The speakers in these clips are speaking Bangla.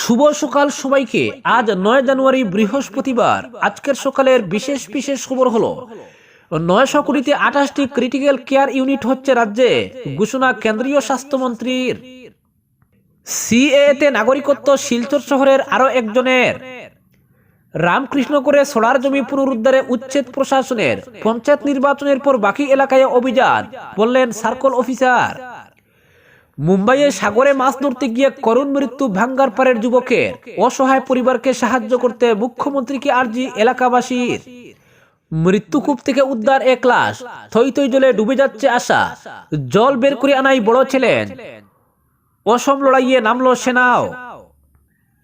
শুভ সকাল সবাইকে। আজ নয় জানুয়ারি বৃহস্পতিবার। আজকের সকালের বিশেষ বিশেষ খবর হলো নয়শো কোটিতে আঠাশটি ক্রিটিক্যাল কেয়ার ইউনিট হচ্ছে রাজ্যে, ঘোষণা কেন্দ্রীয় স্বাস্থ্যমন্ত্রীর। সিএতে নাগরিকত্ব শিলচর শহরের আরও একজনের। রামকৃষ্ণ করে সোলার জমি পুনরুদ্ধারে উচ্ছেদ প্রশাসনের। পঞ্চায়েত নির্বাচনের পর বাকি এলাকায় অভিযান, বললেন সার্কল অফিসার। মুম্বাইয়ে সাগরে মাছ ধরতে গিয়ে করুণ মৃত্যু ভাঙ্গার পাড়ের যুবকের। অসহায় পরিবারকে সাহায্য করতে মুখ্যমন্ত্রীকে আর্জি এলাকাবাসীর। মৃত্যুকূপ থেকে উদ্ধার এক লাশ। থই থই জলে ডুবে যাচ্ছে আশা। জল বের করে আনাই বড় ছিলেন। অসম লড়াইয়ে নামলো সেনাও।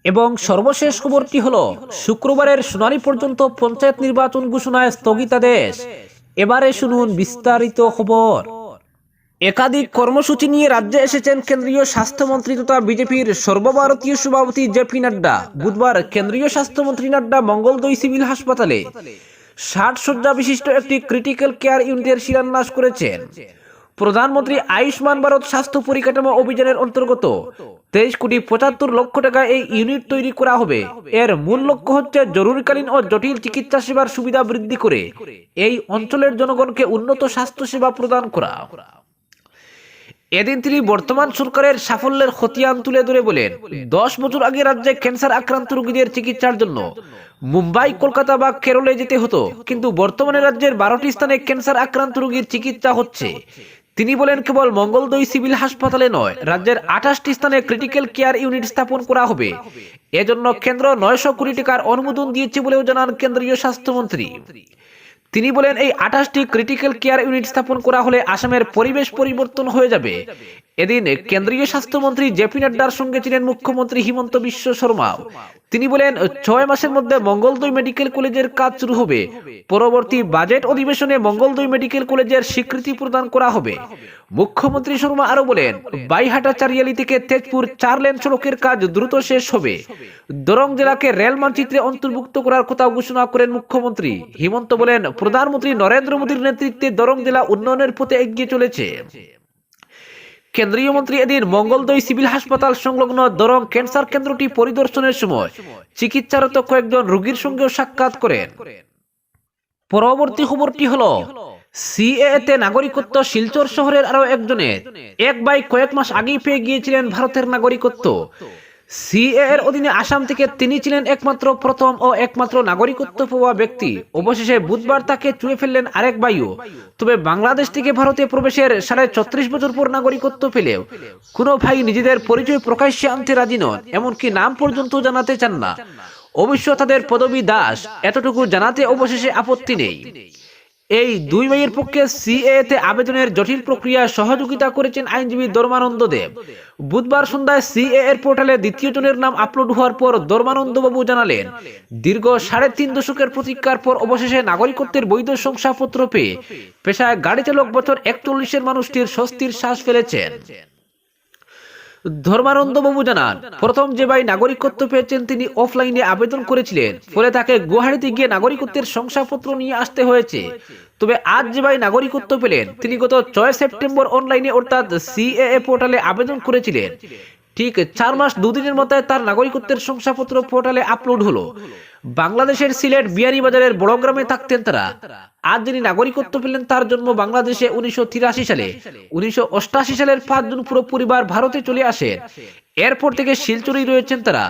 এবং সর্বশেষ খবরটি হলো, শুক্রবারের শুনানি পর্যন্ত পঞ্চায়েত নির্বাচন ঘোষণায় স্থগিতাদেশ। এবারে শুনুন বিস্তারিত খবর। একাধিক কর্মসূচি নিয়ে রাজ্যে এসেছেন কেন্দ্রীয় স্বাস্থ্যমন্ত্রী তথা বিজেপির সর্বভারতীয় সভাপতি জেপি নাড্ডা। বুধবার কেন্দ্রীয় স্বাস্থ্যমন্ত্রী নাড্ডা মঙ্গলদৈ সিভিল হাসপাতালে ষাট শয্যা বিশিষ্ট একটি ক্রিটিক্যাল কেয়ার ইউনিটের শিলান্যাস করেছেন। প্রধানমন্ত্রী আয়ুষ্মান ভারত স্বাস্থ্য পরিকাঠামো অভিযানের অন্তর্গত তেইশ কোটি পঁচাত্তর লক্ষ টাকা এই ইউনিট তৈরি করা হবে। এর মূল লক্ষ্য হচ্ছে জরুরিকালীন ও জটিল চিকিৎসা সেবার সুবিধা বৃদ্ধি করে এই অঞ্চলের জনগণকে উন্নত স্বাস্থ্য সেবা প্রদান করা। এদিন তিনি বর্তমান সরকারের সাফল্যের খতিয়ান তুলে ধরে বলেন, দশ বছর আগে রাজ্যে ক্যান্সার আক্রান্ত রোগীদের চিকিৎসার জন্য মুম্বাই, কলকাতা বা কেরলে যেতে হতো, কিন্তু বর্তমানে রাজ্যের বারোটি স্থানে ক্যান্সার আক্রান্ত রোগীর চিকিৎসা হচ্ছে। তিনি বলেন, কেবল মঙ্গলদৈ সিভিল হাসপাতালে নয়, রাজ্যের আঠাশটি স্থানে ক্রিটিক্যাল কেয়ার ইউনিট স্থাপন করা হবে। এজন্য কেন্দ্র নয়শো কোটি টাকার অনুমোদন দিয়েছে বলেও জানান কেন্দ্রীয় স্বাস্থ্যমন্ত্রী। তিনি বলেন, এই আঠাশটি ক্রিটিক্যাল কেয়ার ইউনিট স্থাপন করা হলে আসামের পরিবেশ পরিবর্তন হয়ে যাবে। এদিন কেন্দ্রীয় স্বাস্থ্যমন্ত্রী জেপি নাড্ডার সঙ্গে ছিলেন মুখ্যমন্ত্রী হিমন্ত বিশ্ব শর্মা তিনি বলেন, ছয় মাসের মধ্যে মঙ্গলদৈ মেডিকেল কলেজের কাজ শুরু হবে। পরবর্তী বাজেট অধিবেশনে মঙ্গলদৈ মেডিকেল কলেজের স্বীকৃতি প্রদান করা হবে। মুখ্যমন্ত্রী শর্মা আরও বলেন বাইহাটা চারিয়ালি থেকে তেজপুর চার লেন সড়কের কাজ দ্রুত শেষ হবে। দরং জেলাকে রেল মানচিত্রে অন্তর্ভুক্ত করার কথা ঘোষণা করেন মুখ্যমন্ত্রী। হিমন্ত বলেন প্রধানমন্ত্রী নরেন্দ্র মোদীর নেতৃত্বে দরং জেলা উন্নয়নের পথে এগিয়ে চলেছে। কেন্দ্রীয় মন্ত্রী এদিন মঙ্গলদৈ সিভিল হাসপাতাল সংলগ্ন দরং ক্যান্সার কেন্দ্রটি পরিদর্শনের সময় চিকিৎসারত কয়েকজন রোগীর সঙ্গেও সাক্ষাৎ করেন। পরবর্তী খবরটি হলো সিএতে নাগরিকত্ব শিলচর শহরের আরও একজনের। এক ভাই কয়েক মাস আগেই পেয়ে গিয়েছিলেন ভারতের নাগরিকত্ব। সিএ এর অধীনে আসাম থেকে তিনি ছিলেন একমাত্র প্রথম ও একমাত্র নাগরিকত্ব পাওয়া ব্যক্তি। অবশেষে বুধবার তাকে চুয়ে ফেললেন আরেক বায়ু তবে বাংলাদেশ থেকে ভারতে প্রবেশের সাড়ে ছত্রিশ বছর পর নাগরিকত্ব পেলেও কোনো ভাই নিজেদের পরিচয় প্রকাশ্যে আনতে রাজি নন, এমনকি নাম পর্যন্ত জানাতে চান না। অবশ্য তাদের পদবী দাস, এতটুকু জানাতে অবশেষে আপত্তি নেই। এই দুই ভাইয়ের পক্ষে সিএতে আবেদনের জটিল প্রক্রিয়া সহযোগিতা করেছেন আইনজীবী ধর্মানন্দ দেব। বুধবার সন্ধ্যায় সিএ এর পোর্টালে দ্বিতীয় জনের নাম আপলোড হওয়ার পর ধর্মানন্দ বাবু জানালেন, দীর্ঘ সাড়ে তিন দশকের প্রতীক্ষার পর অবশেষে নাগরিকত্বের বৈধ শংসাপত্র পেয়ে পেশায় গাড়ি চালক বছর একচল্লিশের মানুষটির স্বস্তির শ্বাস ফেলেছেন। ধর্মানন্দ বাবু জানান, প্রথম যে ভাই নাগরিকত্ব পেয়েছেন তিনি অফলাইনে আবেদন করেছিলেন। ফলে তাকে গুয়াহাটিতে গিয়ে নাগরিকত্বের শংসাপত্র নিয়ে আসতে হয়েছে। তবে আজ যে ভাই নাগরিকত্ব পেলেন, তিনি গত ছয় সেপ্টেম্বর অনলাইনে অর্থাৎ সিএএ পোর্টালে আবেদন করেছিলেন। ঠিক চার মাস দুদিনের মতো তার নাগরিকত্বের শংসাপত্র পোর্টালে আপলোড হলো। বাংলাদেশের সিলেট বিয়ানীবাজারের বড় গ্রামে থাকতেন তারা। আর যিনি নাগরিকত্ব পেলেন তার জন্ম বাংলাদেশে উনিশশো তিরাশি সালে। উনিশশো সালের পাঁচজন পুরো পরিবার ভারতে চলে আসেন এরপর থেকে শিলচুরি রয়েছেন তারা।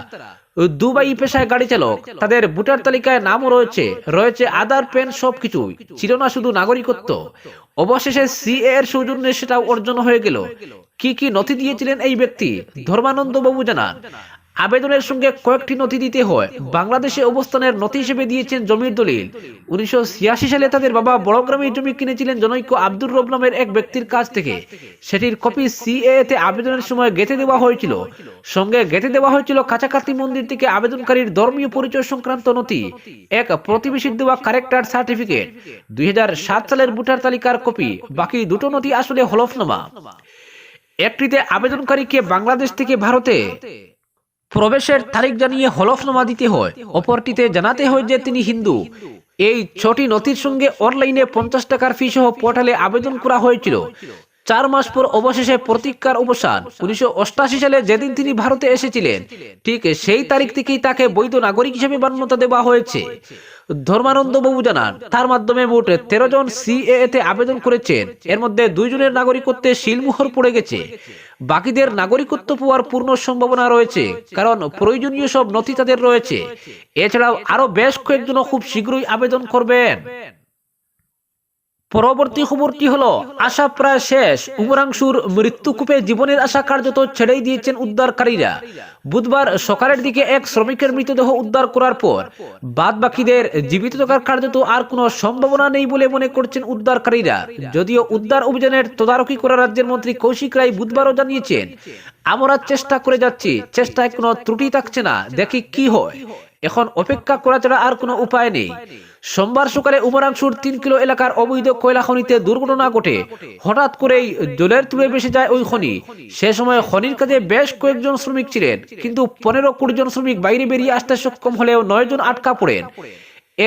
দুবাই পেশায় গাড়ি চালক। তাদের ভোটার তালিকায় নামও রয়েছে। রয়েছে আধার পেন সবকিছুই ছিল না শুধু নাগরিকত্ব। অবশেষে সি এর সৌজন্যে সেটা অর্জন হয়ে গেল। কি কি নথি দিয়েছিলেন এই ব্যক্তি? ধর্মানন্দ বাবু জানান। আবেদনের সঙ্গে কয়েকটি নথি দিতে হয়। বাংলাদেশে অবস্থানের নথি হিসেবে দিয়েছেন জমির দলিল। উনিশশো ছিয়াশি সালে তাদের বাবা বড়গ্রামে জমি কিনেছিলেন জনৈক আব্দুর রব নামের এক ব্যক্তির কাছ থেকে। সেটির কপি সিএ তে আবেদনের সময় গেঁথে দেওয়া হয়েছিল। সঙ্গে গেঁথে দেওয়া হয়েছিল কাছাকাছি মন্দির থেকে আবেদনকারীর ধর্মীয় পরিচয় সংক্রান্ত নথি, এক প্রতিবেশীর দেওয়া কারেক্টার সার্টিফিকেট দুই হাজার সাত সালের ভোটার তালিকার কপি, বাকি দুটো নথি আসলে হলফনামা। একটিতে আবেদনকারীকে বাংলাদেশ থেকে ভারতে প্রবেশের তারিখ জানিয়ে হলফনামা দিতে হয়। অপরটিতে জানাতে হয় যে তিনি হিন্দু। এই ছটি নথির সঙ্গে অনলাইনে পঞ্চাশ টাকার ফি সহ পোর্টালে আবেদন করা হয়েছিল। চার মাস পর অবশেষে প্রতিজ্ঞার অবসান। উনিশশো সালে যেদিন তিনি ভারতে এসেছিলেন, ঠিক সেই তারিখ থেকেই তাকে বৈধ নাগরিক হিসেবে মান্যতা দেওয়া হয়েছে। ধর্মানন্দ বাবু জানান, তার মাধ্যমে মোট তেরো জন সিএ তে আবেদন করেছেন। এর মধ্যে দুইজনের নাগরিকত্বে শিলমোহর পড়ে গেছে। বাকিদের নাগরিকত্ব পাওয়ার পূর্ণ সম্ভাবনা রয়েছে, কারণ প্রয়োজনীয় সব নথি তাদের রয়েছে। এছাড়াও আরও বেশ কয়েকজন খুব শীঘ্রই আবেদন করবেন। পরবর্তী খবরটি হলো, আশা প্রায় শেষ। উমরাংশুর মৃত্যুকূপে জীবনের আশা কার্যত ছেড়েই দিয়েছেন উদ্ধারকারীরা। বুধবার সকালের দিকে এক শ্রমিকের মৃতদেহ উদ্ধার করার পর বাদ বাকিদের জীবিত থাকার কার্যত আর কোনো সম্ভাবনা নেই বলে মনে করছেন উদ্ধারকারীরা। যদিও উদ্ধার অভিযানের তদারকি করা রাজ্যের মন্ত্রী কৌশিক রায় বুধবারও জানিয়েছেন, আমরা চেষ্টা করে যাচ্ছি, চেষ্টায় কোনো ত্রুটি থাকছে না, দেখি কি হয়। এখন অপেক্ষা করা ছাড়া আর কোনো উপায় নেই। সোমবার সকালে উমরাংশুর তিন কিলো এলাকার অবৈধ কয়লা খনিতে দুর্ঘটনা ঘটে। হঠাৎ করেই জলের তুলে ভেসে যায় ওই খনি। সে সময় খনির কাজে বেশ কয়েকজন শ্রমিক ছিলেন, কিন্তু পনেরো কুড়ি জন শ্রমিক বাইরে বেরিয়ে আসতে সক্ষম হলেও নয় জন আটকা পড়েন।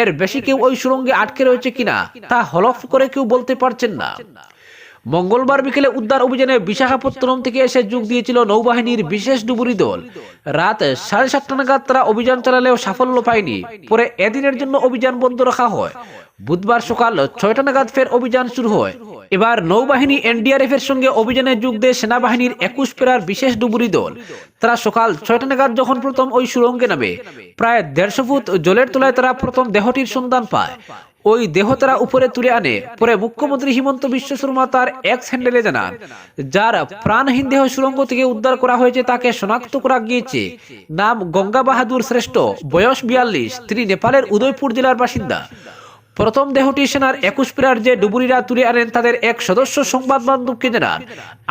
এর বেশি কেউ ওই সুরঙ্গে আটকে রয়েছে কিনা, তা হলফ করে কেউ বলতে পারছেন না। মঙ্গলবার বিকেলে উদ্ধার অভিযানে বিশাখাপত্তনম থেকে এসে যোগ দিয়েছিল নৌবাহিনীর বিশেষ ডুবুরি দল। রাত সাড়ে সাতটা নাগাদ তারা অভিযান চালালেও সাফল্য পায়নি। পরে এদিনের জন্য অভিযান বন্ধ রাখা হয়। বুধবার সকাল ছয়টা নাগাদ ফের অভিযান শুরু হয়। এবার নৌবাহিনী এনডিআরএফ এর সঙ্গে অভিযানে যোগ দেয় সেনাবাহিনীর একুশ পেরার বিশেষ ডুবুরি দল। তারা সকাল ছয়টা নাগাদ যখন প্রথম ওই সুরঙ্গে নামে, প্রায় দেড়শো ফুট জলের তলায় তারা প্রথম দেহটির সন্ধান পায়। ওই দেহ তারা উপরে তুলে আনে। পরে মুখ্যমন্ত্রী হিমন্ত বিশ্ব শর্মা তার এক্স হ্যান্ডেলে জানান, যার প্রাণহীন দেহ সুরঙ্গ থেকে উদ্ধার করা হয়েছে তাকে শনাক্ত করা গিয়েছে। নাম গঙ্গা বাহাদুর শ্রেষ্ঠ, বয়স বিয়াল্লিশ, তিনি নেপালের উদয়পুর জেলার বাসিন্দা। প্রথম দেহটি সেনার একুশ পেরার যে ডুবুরিরা তুলে আনেন তাদের এক সদস্য সংবাদ বান্ধবকে জানান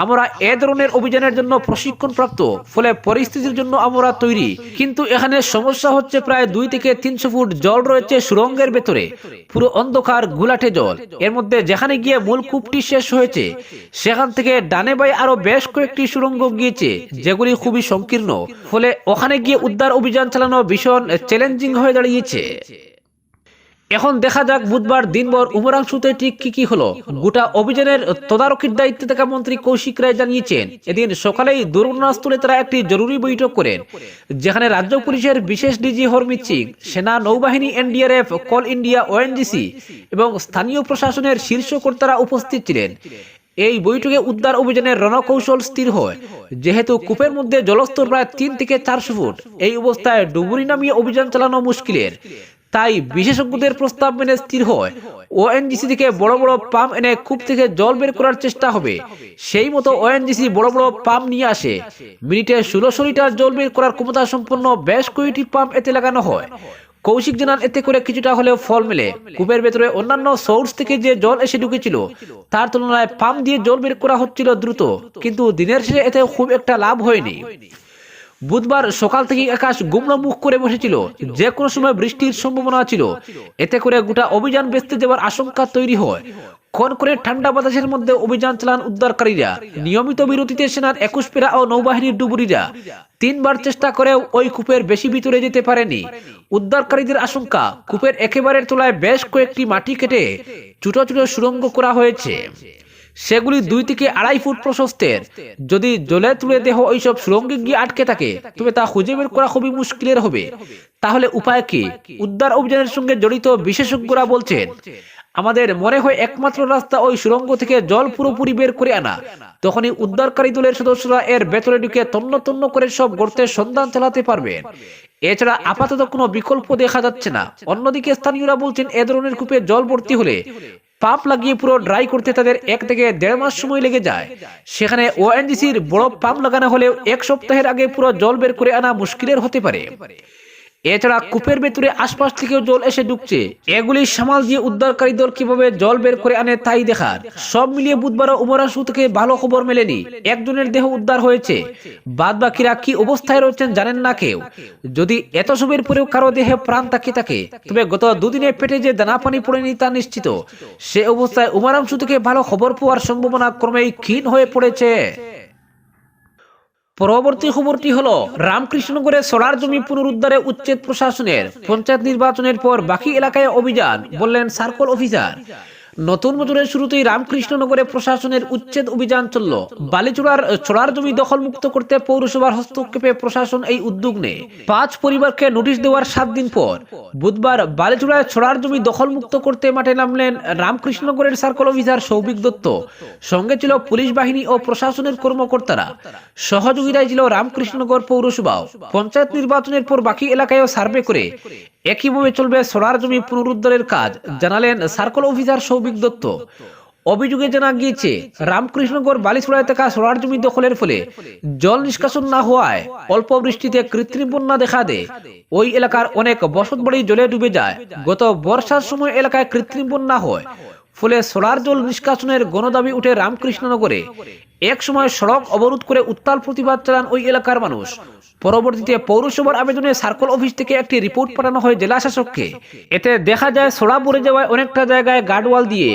আমরা এ ধরনের অভিযানের জন্য প্রশিক্ষণ প্রাপ্ত ফলে পরিস্থিতির জন্য আমরা তৈরি। কিন্তু এখানে সমস্যা হচ্ছে প্রায় দুই থেকে তিনশো ফুট জল রয়েছে সুরঙ্গের ভেতরে। পুরো অন্ধকার, গুলাটে জল। এর মধ্যে যেখানে গিয়ে মূল কূপটি শেষ হয়েছে, সেখান থেকে ডানে বাই আরও বেশ কয়েকটি সুরঙ্গ গিয়েছে, যেগুলি খুবই সংকীর্ণ। ফলে ওখানে গিয়ে উদ্ধার অভিযান চালানো ভীষণ চ্যালেঞ্জিং হয়ে দাঁড়িয়েছে। এখন দেখা যাক বুধবার দিনভর উমরাংশুতে ঠিক কি কি হলো। গোটা অভিযানের তদারকির দায়িত্বে থাকা মন্ত্রী কৌশিক রায় জানিয়েছেন, এদিন সকালেই দুর্ঘটনাস্থলে তারা একটি জরুরি বৈঠক করেন, যেখানে রাজ্য পুলিশের বিশেষ ডিজি হরমিত সিং, সেনা নৌবাহিনী এনডিআরএফ, কল ইন্ডিয়া ওএনজিসি এবং স্থানীয় প্রশাসনের শীর্ষ কর্তারা উপস্থিত ছিলেন। এই বৈঠকে উদ্ধার অভিযানের রণকৌশল স্থির হয়। যেহেতু কূপের মধ্যে জলস্তর প্রায় তিন থেকে চারশো ফুট, এই অবস্থায় ডুবুরি নামিয়ে অভিযান চালানো মুশকিলের। তাই বিশেষজ্ঞদের প্রস্তাব মেনে স্থির হয়। ওএনজিসি থেকে বড় বড় পাম্প এনে কূপ থেকে জল বের করার চেষ্টা হবে। সেই মতো ওএনজিসি বড় বড় পাম্প নিয়ে আসে। মিনিটে ষোলোশো লিটার জল বের করার ক্ষমতা সম্পন্ন বেশ কয়েকটি পাম্প এতে লাগানো হয়। কৌশিক জানান, এতে করে কিছুটা হলেও ফল মেলে। কূপের ভেতরে অন্যান্য সোর্স থেকে যে জল এসে ঢুকেছিল, তার তুলনায় পাম্প দিয়ে জল বের করা হচ্ছিল দ্রুত। কিন্তু দিনের শেষে এতে খুব একটা লাভ হয়নি। বুধবার সকাল থেকে আকাশ গুমড়ো মুখ করে বসেছিল। যে কোনো সময় বৃষ্টির সম্ভাবনা ছিল। এতে করে গোটা অভিযান বেচতে যাওয়ার আশঙ্কা তৈরি হয়। ক্ষণ করে ঠান্ডা বাতাসের মধ্যে অভিযান চালান উদ্ধারকারীরা। নিয়মিত বিরতিতে সেনার একুশ পেরা ও নৌবাহিনীর ডুবুরিরা। তিনবার চেষ্টা করেও ওই কূপের বেশি ভিতরে যেতে পারেনি। উদ্ধারকারীদের আশঙ্কা, কূপের একেবারের তোলায় বেশ কয়েকটি মাটি কেটে ছোট ছোট সুরঙ্গ করা হয়েছে। সেগুলি দুই থেকে আড়াই ফুট প্রশস্তের। যদি জলে তুলে দেহ ওইসব সুরঙ্গে গিয়ে আটকে থাকে তবে তা খুঁজে বের করা খুবই মুশকিলের হবে। তাহলে উপায় কি? উদ্ধার অভিযানের সঙ্গে জড়িত বিশেষজ্ঞরা বলছেন আমাদের মনে হয় একমাত্র রাস্তা ওই সুরঙ্গ থেকে জল পুরোপুরি বের করে আনা। তখনই উদ্ধারকারী দলের সদস্যরা এর ভেতরে ঢুকে তন্ন তন্ন করে সব গর্তের সন্ধান চালাতে পারবেন এছাড়া আপাতত কোনো বিকল্প দেখা যাচ্ছে না। অন্যদিকে স্থানীয়রা বলছেন এ ধরনের কূপে জল ভর্তি হলে পাম্প লাগিয়ে পুরো ড্রাই করতে তাদের এক থেকে দেড় মাস সময় লেগে যায়। সেখানে ওএনজিসির বড় পাম্প লাগানো হলেও এক সপ্তাহের আগে পুরো জল বের করে আনা মুশকিলের হতে পারে। এছাড়া কূপের ভেতরে আশপাশ থেকেও জল এসে ঢুকছে। এগুলি সামাল দিয়ে উদ্ধারকারী দল কীভাবে জল বের করে আনে তাই দেখার। সব মিলিয়ে বুধবার উমরাসু থেকে ভালো খবর মেলেনি। একজনের দেহ উদ্ধার হয়েছে। বাদ বাকিরা কি অবস্থায় রয়েছেন জানেন না কেউ। যদি এত সবের পরেও কারও দেহে প্রাণ তাকে থাকে, তবে গত দুদিনে পেটে যে দানা পানি পড়েনি তা নিশ্চিত। সে অবস্থায় উমারাংশু থেকে ভালো খবর পাওয়ার সম্ভাবনা ক্রমেই ক্ষীণ হয়ে পড়েছে। পরবর্তী খবরটি হলো রামকৃষ্ণগড়ে সোলার জমি পুনরুদ্ধারে উচ্ছেদ প্রশাসনের পঞ্চায়েত নির্বাচনের পর বাকি এলাকায় অভিযান, বললেন সার্কল অফিসার। নতুন বছরের শুরুতেই রামকৃষ্ণনগরে প্রশাসনের উচ্ছেদ অভিযান চলল। বালিচুড়ার ছড়ার জমি দখলমুক্ত করতে পৌরসভার হস্তক্ষেপে প্রশাসন এই উদ্যোগ নেয়। পাঁচ পরিবারকে নোটিশ দেওয়ার সাত দিন পর বুধবার বালিচুড়ায় ছড়ার জমি দখলমুক্ত করতে মাঠে নামলেন রামকৃষ্ণনগরের সার্কল অফিসার সৌভিক দত্ত। সঙ্গে ছিল পুলিশ বাহিনী ও প্রশাসনের কর্মকর্তারা। সহযোগিতায় ছিল রামকৃষ্ণনগর পৌরসভাও। পঞ্চায়েত নির্বাচনের পর বাকি এলাকায়ও সার্ভে করে একইভাবে চলবে সোনার জমি পুনরুদ্ধারের কাজ। জানালেন সার্কল অফিসার সৌভিক দত্ত। অভিযোগে জানা গিয়েছে রামকৃষ্ণগর বালিশোড়ায় থাকা সোনার জমি দখলের ফলে জল নিষ্কাশন না হওয়ায় অল্প বৃষ্টিতে কৃত্রিম বন্যা দেখা দেয়। ওই এলাকার অনেক বসত বাড়ি জলে ডুবে যায়। গত বর্ষার সময় এলাকায় কৃত্রিম বন্যা হয়। ফলে সোলার জল নিষ্কাশনের গণদাবি উঠে রামকৃষ্ণনগরে। এক সময় সড়ক অবরোধ করে উত্তাল প্রতিবাদ চালান ওই এলাকার মানুষ। পরবর্তীতে পৌরসভার আবেদনে সার্কল অফিস থেকে একটি রিপোর্ট পাঠানো হয় জেলা শাসককে। এতে দেখা যায় সোড়া পড়ে যাওয়ায় অনেকটা জায়গায় গার্ডওয়াল দিয়ে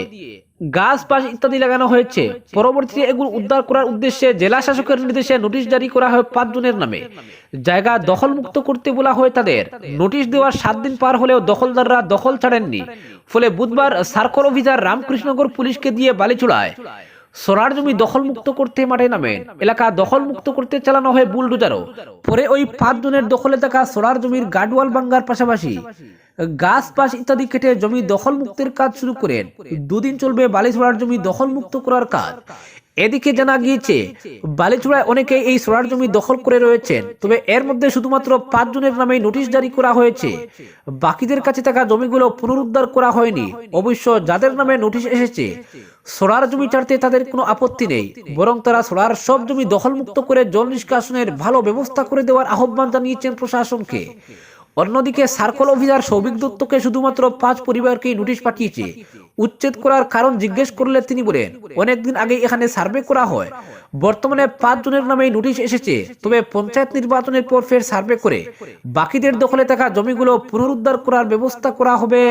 গাছ পাশ ইত্যাদি লাগানো হয়েছে। পরবর্তীতে এগুলো উদ্ধার করার উদ্দেশ্যে জেলা শাসকের নির্দেশে নোটিশ জারি করা হয় পাঁচ জনের নামে। জায়গা দখলমুক্ত করতে বলা হয় তাদের। নোটিশ দেওয়ার সাত দিন পার হলেও দখলদাররা দখল ছাড়েননি। ফলে বুধবার সার্কল অফিসার রামকৃষ্ণগর পুলিশকে দিয়ে বালি বালিচুড়ায় সোনার জমি দখলমুক্ত করতে মাঠে নামেন। এলাকা দখলমুক্ত করতে চালানো হয় বুলডোজারও। পরে ওই পাঁচ জনের দখলে থাকা সোনার জমির গার্ডওয়াল ভাঙ্গার পাশাপাশি গাছ, পাশ ইত্যাদি কেটে জমি দখল মুক্তের কাজ শুরু করেন। দুদিন চলবে বালিছড়ার জমি দখল মুক্ত করার কাজ। এদিকে জানা গিয়েছে, বালিচূড়ায় অনেকে এই সোনার জমি দখল করে রয়েছেন। তবে এর মধ্যে শুধুমাত্র পাঁচ জনের নামে নোটিশ জারি করা হয়েছে। বাকিদের কাছে থাকা জমিগুলো পুনরুদ্ধার করা হয়নি। অবশ্য যাদের নামে নোটিশ এসেছে সোনার জমি ছাড়তে তাদের কোনো আপত্তি নেই। বরং তারা সোনার সব জমি দখলমুক্ত করে জল নিষ্কাশনের ভালো ব্যবস্থা করে দেওয়ার আহ্বান জানিয়েছেন প্রশাসনকে। অন্যদিকে সার্কল অফিসার সৌভিক দত্তকে শুধুমাত্র পাঁচ পরিবারকেই নোটিশ পাঠিয়েছে। উচ্ছেদ করার কারণ জিজ্ঞেস করলে তিনি বলেন অনেকদিন আগে এখানে সার্ভে করা হয়। বর্তমানে পাঁচ জনের নামে নোটিশ এসেছে। তবে পঞ্চায়েত নির্বাচনের পর ফের সার্ভে করে। বাকিদের দখলে থাকা জমিগুলো পুনরুদ্ধার করার ব্যবস্থা করা হবে।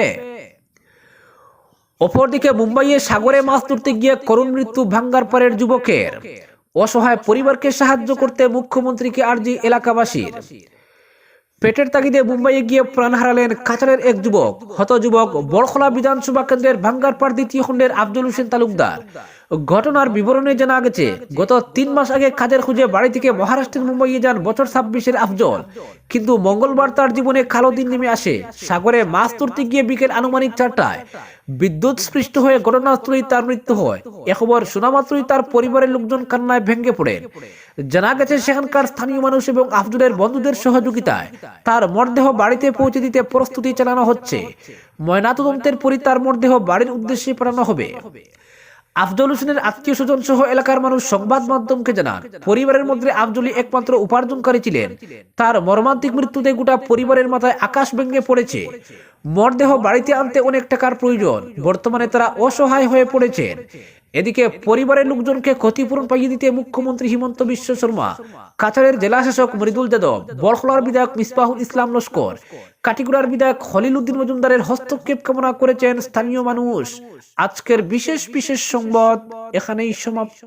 অপরদিকে মুম্বাইয়ে সাগরে মাছ ধরতে গিয়ে করুণ মৃত্যু ভাঙ্গার পারের যুবকের। অসহায় পরিবারকে সাহায্য করতে মুখ্যমন্ত্রীকে আর্জি এলাকাবাসীর। পেটের তাগিদে মুম্বাইয়ে গিয়ে প্রাণ হারালেন কাতারের এক যুবক। হত যুবক বড়খলা বিধানসভা কেন্দ্রের ভাঙ্গার ভাঙ্গারপাড় দ্বিতীয় খণ্ডের আব্দুল হোসেন তালুকদার। ঘটনার বিবরণে জানা গেছে, গত তিন মাস আগে কাজের খুঁজে বাড়ি থেকে মহারাষ্ট্রের মুম্বাইয়ে যান বছর ছাব্বিশের আফজল। কিন্তু মঙ্গলবার তার জীবনে কালো দিন নেমে আসে। সাগরে মাছ ধরতে গিয়ে বিকেল আনুমানিক চারটায় বিদ্যুৎ স্পৃষ্ট হয়ে ঘটনাস্থলেই তার মৃত্যু হয়। এ খবর শোনা মাত্রই তার পরিবারের লোকজন কান্নায় ভেঙে পড়েন জানা গেছে, সেখানকার স্থানীয় মানুষ এবং আফজলের বন্ধুদের সহযোগিতায় তার মরদেহ বাড়িতে পৌঁছে দিতে প্রস্তুতি চালানো হচ্ছে। ময়নাতদন্তের পরই তার মরদেহ বাড়ির উদ্দেশ্যে পাঠানো হবে। আফজল হোসেনের আত্মীয় স্বজন সহ এলাকার মানুষ সংবাদ মাধ্যমকে জানান, পরিবারের মধ্যে আফজলি একমাত্র উপার্জনকারী ছিলেন। তার মর্মান্তিক মৃত্যুতে গোটা পরিবারের মাথায় আকাশ ভেঙে পড়েছে। মরদেহ বাড়িতে আনতে অনেক টাকার প্রয়োজন। বর্তমানে তারা অসহায় হয়ে পড়েছেন। এদিকে পরিবারের লোকজনকে ক্ষতিপূরণ পাইয়ে দিতে মুখ্যমন্ত্রী হিমন্ত বিশ্ব শর্মা কাছাড়ের জেলা শাসক মৃদুল যাদব, বরখলার বিধায়ক মিসবাহুল ইসলাম লস্কর, কাটিগুড়ার বিধায়ক খলিল উদ্দিন মজুমদারের হস্তক্ষেপ কামনা করেছেন স্থানীয় মানুষ। আজকের বিশেষ বিশেষ সংবাদ এখানেই সমাপ্ত।